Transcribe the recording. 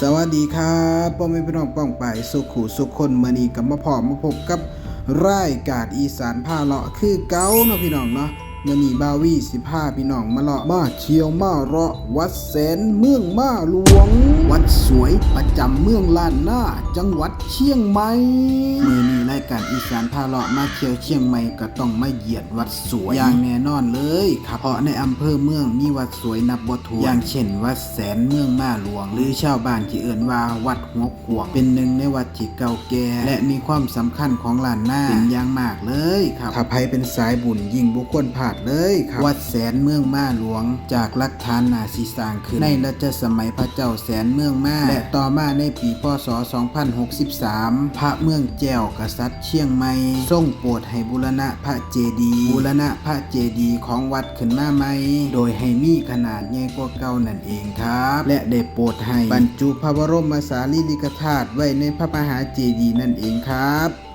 สวัสดีครับพ่อแม่พี่น้องป้องไปสุขูสุขคนมณีกับมาพอมาพบกับรายการอีสานผ้าเลาะคือเก้าเนาะพี่น้องเนาะ มือนี้บาวี่สิพาพี่น้องมาเลาะมาเที่ยวมาเลาะวัดแสนเมืองมาหลวง วัดสวยประจำเมืองล้านนาจังหวัดเชียงใหม่มื่อนี้รายการอีสานผ้าเลาะมาเที่ยวเชียงใหม่ก็ต้องมาเหยียดวัดสวยอย่างแน่นอนเลยครับเพราะในอำเภอเมืองมีวัดสวยนับบ่ถ้วนอย่างเช่น วัดแสนเมืองมาหลวง หรือชาวบ้านที่เอ่นว่าวัดหัวขวงเป็นหนึ่งในวัดที่เก่าแก่และมีความสำคัญของล้านนาเป็นอย่างมากเลยครับถ้าใครเป็นสายบุญยิ่งบุคคลพลาดเลยครับ วัดแสนเมืองมาหลวง จากลักฐานนาสีสร้างขึ้น ในรัชสมัยพระเจ้าแสนเมืองมาและต่อมาในปีพศ 2063 พระเมืองแจ้วกษัตริย์เชียงใหม่ทรงโปรดให้บูรณะพระเจดีย์บูรณะพระเจดีย์ของวัดขึ้นมาใหม่โดยให้มีขนาดใหญ่กว่าเก่านั่นเองครับ และได้โปรดให้บรรจุพระบรมสารีริกธาตุไว้ในพระมหาเจดีย์นั่นเองครับ